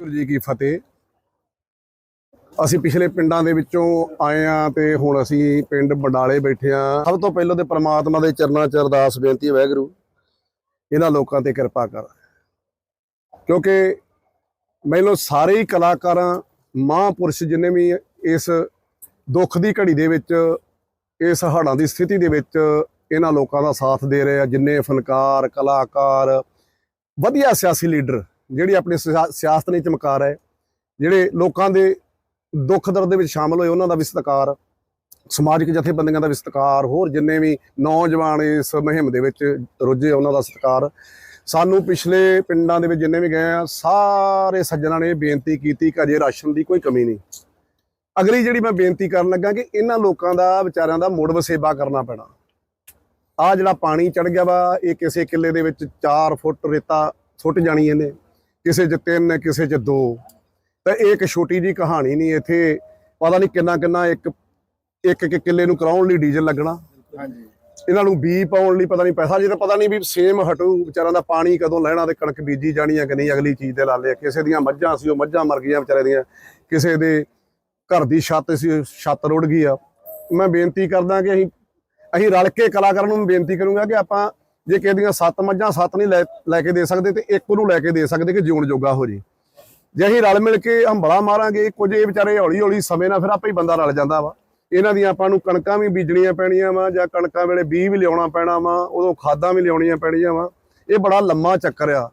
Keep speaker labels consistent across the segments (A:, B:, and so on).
A: ਵਾਹਿਗੁਰੂ ਜੀ ਕੀ ਫਤਿਹ। ਅਸੀਂ ਪਿਛਲੇ ਪਿੰਡਾਂ ਦੇ ਵਿੱਚੋਂ ਆਏ ਆ ਤੇ ਹੁਣ ਅਸੀਂ ਪਿੰਡ ਬੰਡਾਲੇ ਬੈਠੇ ਆ ਸਭ ਤੋਂ ਪਹਿਲਾਂ ਤੇ ਪ੍ਰਮਾਤਮਾ ਦੇ ਚਰਨਾਂ 'ਚ ਅਰਦਾਸ ਬੇਨਤੀ ਹੈ ਵਾਹਿਗੁਰੂ, ਇਹਨਾਂ ਲੋਕਾਂ ਤੇ ਕਿਰਪਾ ਕਰ। ਕਿਉਂਕਿ ਮੈਨੂੰ ਸਾਰੇ ਹੀ ਕਲਾਕਾਰਾਂ, ਮਹਾਂਪੁਰਸ਼ ਜਿੰਨੇ ਵੀ ਇਸ ਦੁੱਖ ਦੀ ਘੜੀ ਦੇ ਵਿੱਚ, ਇਸ ਹੜ੍ਹਾਂ ਦੀ ਸਥਿਤੀ ਦੇ ਵਿੱਚ ਇਹਨਾਂ ਲੋਕਾਂ ਦਾ ਸਾਥ ਦੇ ਰਹੇ ਆ, ਜਿੰਨੇ ਫਨਕਾਰ, ਕਲਾਕਾਰ, ਵਧੀਆ ਸਿਆਸੀ ਲੀਡਰ ਜਿਹੜੀ ਆਪਣੀ ਸਿਆ- ਸਿਆਸਤ ਨੇ ਚਮਕਾਰ ਹੈ, ਜਿਹੜੇ ਲੋਕਾਂ ਦੇ ਦੁੱਖ ਦਰਦ ਦੇ ਵਿੱਚ ਸ਼ਾਮਲ ਹੋਏ, ਉਹਨਾਂ ਦਾ ਵੀ ਸਤਿਕਾਰ, ਸਮਾਜਿਕ ਜਥੇਬੰਦੀਆਂ ਦਾ ਵੀ ਸਤਿਕਾਰ, ਹੋਰ ਜਿੰਨੇ ਵੀ ਨੌਜਵਾਨ ਇਸ ਮੁਹਿੰਮ ਦੇ ਵਿੱਚ ਰੁੱਝੇ ਉਹਨਾਂ ਦਾ ਸਤਿਕਾਰ। ਸਾਨੂੰ ਪਿਛਲੇ ਪਿੰਡਾਂ ਦੇ ਵਿੱਚ ਜਿੰਨੇ ਵੀ ਗਏ ਆ, ਸਾਰੇ ਸੱਜਣਾਂ ਨੇ ਬੇਨਤੀ ਕੀਤੀ ਕਿ ਅਜੇ ਰਾਸ਼ਨ ਦੀ ਕੋਈ ਕਮੀ ਨਹੀਂ। ਅਗਲੀ ਜਿਹੜੀ ਮੈਂ ਬੇਨਤੀ ਕਰਨ ਲੱਗਾ ਕਿ ਇਹਨਾਂ ਲੋਕਾਂ ਦਾ, ਵਿਚਾਰਿਆਂ ਦਾ ਮੁੜ ਵਸੇਬਾ ਕਰਨਾ ਪੈਣਾ। ਆ ਜਿਹੜਾ ਪਾਣੀ ਚੜ ਗਿਆ ਵਾ, ਇਹ ਕਿਸੇ ਕਿੱਲੇ ਦੇ ਵਿੱਚ 4 ਫੁੱਟ ਰੇਤਾ ਸੁੱਟ ਜਾਣੀ ਇਹਨੇ। ਕਿਸੇ 'ਚ ਤਿੰਨ ਕਿਸੇ 'ਚ ਦੋ। ਤਾਂ ਇਹ ਇੱਕ ਛੋਟੀ ਜੀ ਕਹਾਣੀ ਨਹੀਂ ਇੱਥੇ ਪਤਾ ਨਹੀਂ ਕਿੰਨਾ ਕਿੰਨਾ ਇੱਕ ਇੱਕ ਇੱਕ ਕਿੱਲੇ ਨੂੰ ਕਰਾਉਣ ਲਈ ਡੀਜ਼ਲ ਲੱਗਣਾ।
B: ਹਾਂਜੀ।
A: ਇਹਨਾਂ ਨੂੰ ਬੀ ਪਾਉਣ ਲਈ ਪਤਾ ਨਹੀਂ ਪੈਸਾ ਜੇ ਤਾਂ ਪਤਾ ਨਹੀਂ ਵੀ ਸੇਮ ਹਟੂ ਵਿਚਾਰਾਂ ਦਾ ਪਾਣੀ ਕਦੋਂ ਲੈਣਾ ਤੇ ਕਣਕ ਬੀਜੀ ਜਾਣੀ ਆ ਕਿ ਨਹੀਂ ਅਗਲੀ ਚੀਜ਼ ਦੇ ਲਾਲੇ। ਕਿਸੇ ਦੀਆਂ ਮੱਝਾਂ ਸੀ ਉਹ ਮੱਝਾਂ ਮਰ ਗਈਆਂ ਵਿਚਾਰੇ ਦੀਆਂ। ਕਿਸੇ ਦੇ ਘਰ ਦੀ ਛੱਤ ਸੀ ਛੱਤ ਰੁੜ ਗਈ ਆ। ਮੈਂ ਬੇਨਤੀ ਕਰਦਾ ਕਿ ਅਸੀਂ ਅਸੀਂ ਰਲ ਕੇ ਕਲਾਕਾਰਾਂ ਨੂੰ ਬੇਨਤੀ ਕਰੂੰਗਾ ਕਿ ਆਪਾਂ ਜੇ ਕਿਸੇ ਦੀਆਂ ਸੱਤ ਮੱਝਾਂ ਸੱਤ ਨਹੀਂ ਲੈ ਲੈ ਕੇ ਦੇ ਸਕਦੇ ਤੇ ਇੱਕ ਨੂੰ ਲੈ ਕੇ ਦੇ ਸਕਦੇ ਕਿ ਜਿਉਣ ਜੋਗਾ ਹੋ ਜੇ। ਜੇ ਅਸੀਂ ਰਲ ਮਿਲ ਕੇ ਹੰਬਲਾ ਮਾਰਾਂਗੇ ਕੁਝ ਇਹ ਵਿਚਾਰੇ ਹੌਲੀ ਹੌਲੀ ਸਮੇਂ ਨਾਲ ਫਿਰ ਆਪੇ ਹੀ ਬੰਦਾ ਰਲ ਜਾਂਦਾ ਵਾ। ਇਹਨਾਂ ਦੀਆਂ ਆਪਾਂ ਨੂੰ ਕਣਕਾਂ ਵੀ ਬੀਜਣੀਆਂ ਪੈਣੀਆਂ ਵਾ ਜਾਂ ਕਣਕਾਂ ਵੇਲੇ ਬੀਜ ਵੀ ਲਿਆਉਣਾ ਪੈਣਾ ਵਾ ਉਦੋਂ ਖਾਦਾਂ ਵੀ ਲਿਆਉਣੀਆਂ ਪੈਣੀਆਂ ਵਾ। ਇਹ ਬੜਾ ਲੰਮਾ ਚੱਕਰ ਆ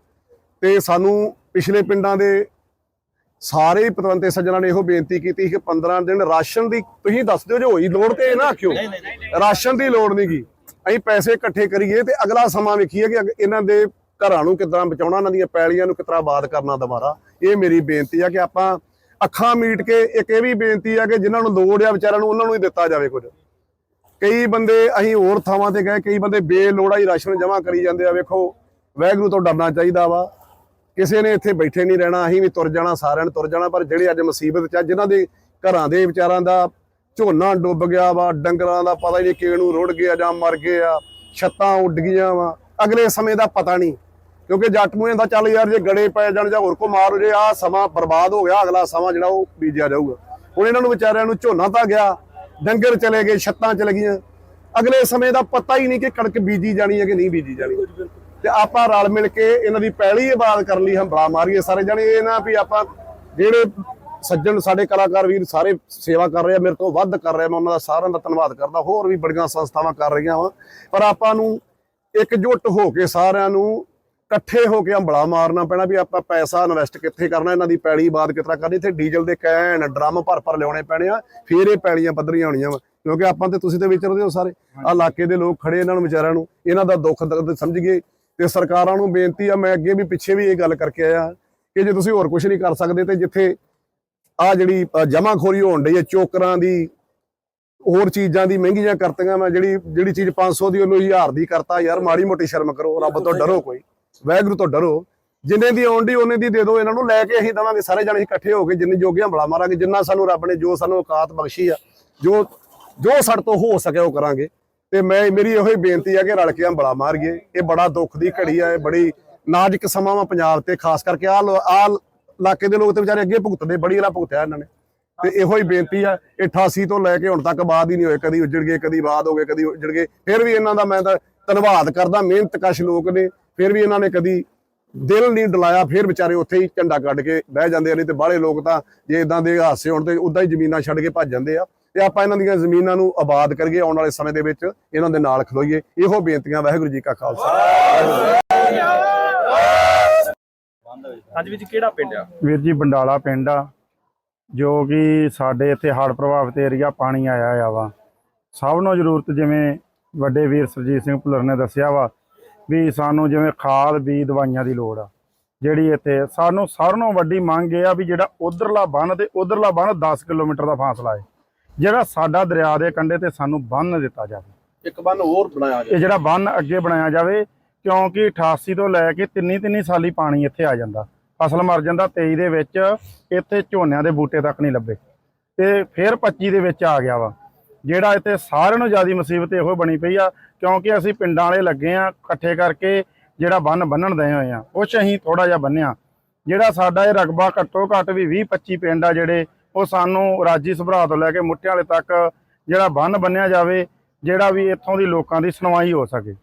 A: ਤੇ ਸਾਨੂੰ ਪਿਛਲੇ ਪਿੰਡਾਂ ਦੇ ਸਾਰੇ ਪਤਵੰਤੇ ਸੱਜਣਾਂ ਨੇ ਇਹੋ ਬੇਨਤੀ ਕੀਤੀ ਕਿ 15 ਦਿਨ ਰਾਸ਼ਨ ਦੀ ਤੁਸੀਂ ਦੱਸ ਦਿਓ ਜੇ ਹੋਈ ਲੋੜ ਤੇ ਇਹ ਨਾ ਆਖਿਓ। ਰਾਸ਼ਨ ਦੀ ਲੋੜ ਨਹੀਂਗੀ ਅਸੀਂ ਪੈਸੇ ਇਕੱਠੇ ਕਰੀਏ ਤੇ ਅਗਲਾ ਸਮਾਂ ਵੇਖੀਏ ਕਿ ਅਗ- ਇਹਨਾਂ ਦੇ ਘਰਾਂ ਨੂੰ ਕਿੱਦਾਂ ਬਚਾਉਣਾ, ਇਹਨਾਂ ਦੀਆਂ ਪੈਲੀਆਂ ਨੂੰ ਕਿਤਰਾ ਆਬਾਦ ਕਰਨਾ ਦੁਬਾਰਾ। ਇਹ ਮੇਰੀ ਬੇਨਤੀ ਆ ਕਿ ਆਪਾਂ ਅੱਖਾਂ ਮੀਟ ਕੇ ਇੱਕ ਇਹ ਵੀ ਬੇਨਤੀ ਆ ਕਿ ਜਿਨ੍ਹਾਂ ਨੂੰ ਲੋੜ ਆ ਵਿਚਾਰਿਆਂ ਨੂੰ ਉਹਨਾਂ ਨੂੰ ਹੀ ਦਿੱਤਾ ਜਾਵੇ ਕੁਝ। ਕਈ ਬੰਦੇ ਅਸੀਂ ਹੋਰ ਥਾਵਾਂ ਤੇ ਗਏ, ਕਈ ਬੰਦੇ ਬੇਲੋੜਾ ਹੀ ਰਾਸ਼ਨ ਜਮ੍ਹਾਂ ਕਰੀ ਜਾਂਦੇ ਆ, ਵੇਖੋ, ਵਾਹਿਗੁਰੂ ਤੋਂ ਡਰਨਾ ਚਾਹੀਦਾ ਵਾ। ਕਿਸੇ ਨੇ ਇੱਥੇ ਬੈਠੇ ਨਹੀਂ ਰਹਿਣਾ, ਅਸੀਂ ਵੀ ਤੁਰ ਜਾਣਾ, ਸਾਰਿਆਂ ਨੇ ਤੁਰ ਜਾਣਾ, ਪਰ ਜਿਹੜੇ ਅੱਜ ਮੁਸੀਬਤ ਚ ਆ, ਜਿਨ੍ਹਾਂ ਦੇ ਘਰਾਂ ਦੇ ਵਿਚਾਰਾਂ ਦਾ ਝੋਨਾ ਡੁੱਬ ਗਿਆ ਵਾ, ਡੰਗਰਾਂ ਦਾ ਪਤਾ ਹੀ ਨਹੀਂ ਕਿਹਨੂੰ ਰੁੜ ਗਿਆ ਜਾਂ ਮਰ ਗਏ ਆ ਛੱਤਾਂ ਉੱਡ ਗਈਆਂ ਵਾ। ਅਗਲੇ ਸਮੇਂ ਦਾ ਪਤਾ ਨਹੀਂ, ਕਿਉਂਕਿ ਜੱਟ ਮੂਹੇ ਦਾ ਚੱਲ ਯਾਰ ਜੇ ਗੜੇ ਪੈ ਜਾਣ ਜਾਂ ਹੋਰ ਕੋ ਮਾਰ ਹੋ ਜੇ ਆ ਸਮਾਂ ਬਰਬਾਦ ਹੋ ਗਿਆ, ਅਗਲਾ ਸਮਾਂ ਜਿਹੜਾ ਉਹ ਬੀਜਿਆ ਜਾਊਗਾ। ਹੁਣ ਇਹਨਾਂ ਨੂੰ ਵਿਚਾਰਿਆਂ ਨੂੰ ਝੋਨਾ ਤਾਂ ਗਿਆ, ਡੰਗਰ ਚਲੇ ਗਏ, ਛੱਤਾਂ ਚਲ ਗਈਆਂ। ਅਗਲੇ ਸਮੇਂ ਦਾ ਪਤਾ ਹੀ ਨਹੀਂ ਕਿ ਕਣਕ ਬੀਜੀ ਜਾਣੀ ਹੈ ਕਿ ਨਹੀਂ ਬੀਜੀ ਜਾਣੀ। ਤੇ ਆਪਾਂ ਰਲ ਮਿਲ ਕੇ ਇਹਨਾਂ ਦੀ ਪਹਿਲੀ ਆਬਾਦ ਕਰਨ ਲਈ, ਹੰਬਲਾ ਮਾਰੀਏ ਸਾਰੇ ਜਣੇ, ਇਹ ਨਾ ਵੀ ਆਪਾਂ ਜਿਹੜੇ ਸੱਜਣ ਸਾਡੇ ਕਲਾਕਾਰ ਵੀਰ ਸਾਰੇ ਸੇਵਾ ਕਰ ਰਹੇ ਆ, ਮੇਰੇ ਤੋਂ ਵੱਧ ਕਰ ਰਹੇ ਆ, ਮੈਂ ਉਹਨਾਂ ਦਾ ਸਾਰਿਆਂ ਦਾ ਧੰਨਵਾਦ ਕਰਦਾ, ਹੋਰ ਵੀ ਬੜੀਆਂ ਸੰਸਥਾਵਾਂ ਕਰ ਰਹੀਆਂ ਵਾ। ਪਰ ਆਪਾਂ ਨੂੰ ਇਕਜੁੱਟ ਹੋ ਕੇ ਸਾਰਿਆਂ ਨੂੰ ਇਕੱਠੇ ਹੋ ਕੇ ਹੰਬਲਾ ਮਾਰਨਾ ਪੈਣਾ ਵੀ ਆਪਾਂ ਪੈਸਾ ਇਨਵੈਸਟ ਕਿੱਥੇ ਕਰਨਾ, ਇਹਨਾਂ ਦੀ ਪੈਲੀ ਬਾਦ ਕਿਤਰਾ ਕਰਨੀ, ਇੱਥੇ ਡੀਜ਼ਲ ਦੇ ਕੈਨ, ਡਰਮ ਭਰ ਭਰ ਲਿਆਉਣੇ ਪੈਣੇ ਆ, ਫੇਰ ਇਹ ਪੈਲੀਆਂ ਪੱਧਰੀਆਂ ਹੋਣੀਆਂ ਵਾ। ਕਿਉਂਕਿ ਆਪਾਂ ਤੇ ਤੁਸੀਂ ਤੇ ਵਿਚਰਦੇ ਹੋ ਸਾਰੇ ਆ ਇਲਾਕੇ ਦੇ ਲੋਕ ਖੜੇ ਇਹਨਾਂ ਨੂੰ, ਵਿਚਾਰਿਆਂ ਨੂੰ, ਇਹਨਾਂ ਦਾ ਦੁੱਖ ਦਰਦ ਸਮਝੀਏ, ਤੇ ਸਰਕਾਰਾਂ ਨੂੰ ਬੇਨਤੀ ਆ, ਮੈਂ ਅੱਗੇ ਵੀ ਪਿੱਛੇ ਵੀ ਇਹ ਗੱਲ ਕਰਕੇ ਆਇਆ ਕਿ ਜੇ ਤੁਸੀਂ ਹੋਰ ਕੁਝ ਨਹੀਂ ਕਰ ਸਕਦੇ ਤੇ ਜਿੱਥੇ ਆ ਜਿਹੜੀ ਜਮਾਖੋਰੀ ਹੋਣ ਡਈ ਹੈ ਚੋਕਰਾਂ ਦੀ ਹੋਰ ਚੀਜ਼ਾਂ ਦੀ ਮਹਿੰਗੀਆਂ ਕਰਤੀਆਂ ਮੈਂ ਜਿਹੜੀ ਜਿਹੜੀ ਚੀਜ਼ 500 ਦੀ ਉਹਨੂੰ 1000 ਦੀ ਕਰਤਾ ਯਾਰ ਮਾੜੀ ਮੋਟੀ ਸ਼ਰਮ ਕਰੋ ਰੱਬ ਤੋਂ ਡਰੋ ਕੋਈ ਵਾਹਿਗੁਰੂ ਤੋਂ ਡਰੋ। ਜਿੰਨੇ ਦੀ ਆਉਣ ਦੀ ਉਹਨੇ ਦੀ ਦੇ ਦਿਓ ਇਹਨਾਂ ਨੂੰ ਲੈ ਕੇ ਅਸੀਂ ਦਵਾਂਗੇ ਸਾਰੇ ਜਣੇ ਇਕੱਠੇ ਹੋ ਕੇ ਜਿੰਨੇ ਜੋਗੇ ਹੰਬਲਾ ਮਾਰਾਂਗੇ ਜਿੰਨਾ ਸਾਨੂੰ ਰੱਬ ਨੇ ਜੋ ਸਾਨੂੰ ਔਕਾਤ ਬਖਸ਼ੀ ਆ ਜੋ ਜੋ ਸਾਡੇ ਤੋਂ ਹੋ ਸਕੇ ਉਹ ਕਰਾਂਗੇ। ਤੇ ਮੈਂ ਮੇਰੀ ਇਹੋ ਹੀ ਬੇਨਤੀ ਆ ਕਿ ਰਲ ਕੇ ਹੰਬਲਾ ਮਾਰੀਏ। ਇਹ ਬੜਾ ਦੁੱਖ ਦੀ ਘੜੀ ਆ ਇਹ ਬੜੀ ਨਾਜ਼ੁਕ ਸਮਾਂ ਵਾ ਪੰਜਾਬ ਤੇ ਖਾਸ ਕਰਕੇ ਆ ਆ ਇਲਾਕੇ ਦੇ ਲੋਕ ਤੇ ਵਿਚਾਰੇ ਅੱਗੇ ਭੁਗਤਦੇ, ਬੜੀ ਵਾਲਾ ਭੁਗਤਿਆ ਇਹਨਾਂ ਨੇ। ਤੇ ਇਹੋ ਹੀ ਬੇਨਤੀ ਆ, ਇਹ 88 ਤੋਂ ਲੈ ਕੇ ਹੁਣ ਤੱਕ ਬਾਦ ਹੀ ਨਹੀਂ ਹੋਏ, ਕਦੀ ਉੱਜੜ ਗਏ, ਕਦੀ ਬਾਦ ਹੋ ਗਏ, ਕਦੀ ਉੱਜੜ ਗਏ। ਫਿਰ ਵੀ ਇਹਨਾਂ ਦਾ ਮੈਂ ਤਾਂ ਧੰਨਵਾਦ ਕਰਦਾ, ਮਿਹਨਤ ਕਸ਼ ਲੋਕ ਨੇ, ਫਿਰ ਵੀ ਇਹਨਾਂ ਨੇ ਕਦੀ ਦਿਲ ਨਹੀਂ ਡਲਾਇਆ, ਫਿਰ ਵਿਚਾਰੇ ਉੱਥੇ ਹੀ ਝੰਡਾ ਕੱਢ ਕੇ ਬਹਿ ਜਾਂਦੇ ਨੇ ਤੇ ਬਾਹਲੇ ਲੋਕ ਤਾਂ ਜੇ ਇਦਾਂ ਦੇ ਹਾਸੇ ਹੋਣ ਤੇ ਉਦਾਂ ਹੀ ਜ਼ਮੀਨਾਂ ਛੱਡ ਕੇ ਭੱਜ ਜਾਂਦੇ ਆ। ਤੇ ਆਪਾਂ ਇਹਨਾਂ ਦੀਆਂ ਜ਼ਮੀਨਾਂ ਨੂੰ ਆਬਾਦ ਕਰੀਏ, ਆਉਣ ਵਾਲੇ ਸਮੇਂ ਦੇ ਵਿੱਚ ਇਹਨਾਂ ਦੇ ਨਾਲ ਖਲੋਈਏ। ਇਹੋ ਬੇਨਤੀਆਂ ਵਾਹਿਗੁਰੂ ਜੀ ਕਾ ਖਾਲਸਾ।
C: ਹਾਂਜੀ ਵਿੱਚ। ਕਿਹੜਾ ਪਿੰਡ ਆ?
B: ਵੀਰ ਜੀ ਬੰਡਾਲਾ ਪਿੰਡ ਆ ਜੋ ਕਿ ਸਾਡੇ ਇੱਥੇ ਹੜ੍ਹ ਪ੍ਰਭਾਵਿਤ ਏਰੀਆ ਪਾਣੀ ਆਇਆ ਆ ਵਾ। ਸਭ ਨੂੰ ਜ਼ਰੂਰਤ ਜਿਵੇਂ ਵੱਡੇ ਵੀਰ ਸਰਜੀਤ ਸਿੰਘ ਭੁੱਲਰ ਨੇ ਦੱਸਿਆ ਵਾ ਵੀ ਸਾਨੂੰ ਜਿਵੇਂ ਖਾਦ ਬੀ ਦਵਾਈਆਂ ਦੀ ਲੋੜ ਆ। ਜਿਹੜੀ ਇੱਥੇ ਸਾਨੂੰ ਸਾਰਿਆਂ ਨਾਲੋਂ ਵੱਡੀ ਮੰਗ ਇਹ ਆ ਵੀ ਜਿਹੜਾ ਉਧਰਲਾ ਬੰਨ ਤੇ ਉਧਰਲਾ ਬੰਨ 10 ਕਿਲੋਮੀਟਰ ਦਾ ਫਾਸਲਾ ਹੈ ਜਿਹੜਾ ਸਾਡਾ ਦਰਿਆ ਦੇ ਕੰਢੇ ਤੇ ਸਾਨੂੰ ਬੰਨ ਦਿੱਤਾ ਜਾਵੇ।
A: ਇੱਕ ਬੰਨ ਹੋਰ ਬਣਾਇਆ
B: ਇਹ ਜਿਹੜਾ ਬੰਨ ਅੱਗੇ ਬਣਾਇਆ ਜਾਵੇ ਕਿਉਂਕਿ 88 ਤੋਂ ਲੈ ਕੇ ਤਿੰਨੀ ਤਿੰਨੀ ਸਾਲੀ ਪਾਣੀ ਇੱਥੇ ਆ ਜਾਂਦਾ। ਫਸਲ ਮਰ ਜਾਂਦਾ 23 ਦੇ ਵਿੱਚ ਇੱਥੇ ਝੋਨਿਆਂ ਦੇ ਬੂਟੇ ਤੱਕ ਨਹੀਂ ਲੱਭੇ। ਤੇ ਫਿਰ 25 ਦੇ ਵਿੱਚ ਆ ਗਿਆ ਵਾ। ਜਿਹੜਾ ਇੱਥੇ ਸਾਰਿਆਂ ਨੂੰ ਜ਼ਿਆਦਾ ਮੁਸੀਬਤ ਇਹੋ ਬਣੀ ਪਈ ਆ, ਕਿਉਂਕਿ ਅਸੀਂ ਪਿੰਡਾਂ ਵਾਲੇ ਲੱਗੇ ਆ, ਇਕੱਠੇ ਕਰਕੇ ਜਿਹੜਾ ਬੰਨ ਬੰਨਣ ਦੇ ਹੋਏ ਆ ਕੁਛ ਅਸੀਂ ਥੋੜਾ ਜਿਹਾ ਬੰਨਿਆ। ਜਿਹੜਾ ਸਾਡਾ ਇਹ ਰਕਬਾ ਘੱਟੋ ਘੱਟ ਵੀ 20 25 ਪਿੰਡ ਆ ਜਿਹੜੇ, ਉਹ ਸਾਨੂੰ ਰਾਜੀ ਸਭਰਾ ਤੋਂ ਲੈ ਕੇ ਮੁੱਠਿਆਂ ਵਾਲੇ ਤੱਕ ਜਿਹੜਾ ਬੰਨ ਬੰਨਿਆ ਜਾਵੇ, ਜਿਹੜਾ ਵੀ ਇੱਥੋਂ ਦੀ ਲੋਕਾਂ ਦੀ ਸੁਣਵਾਈ ਹੋ ਸਕੇ।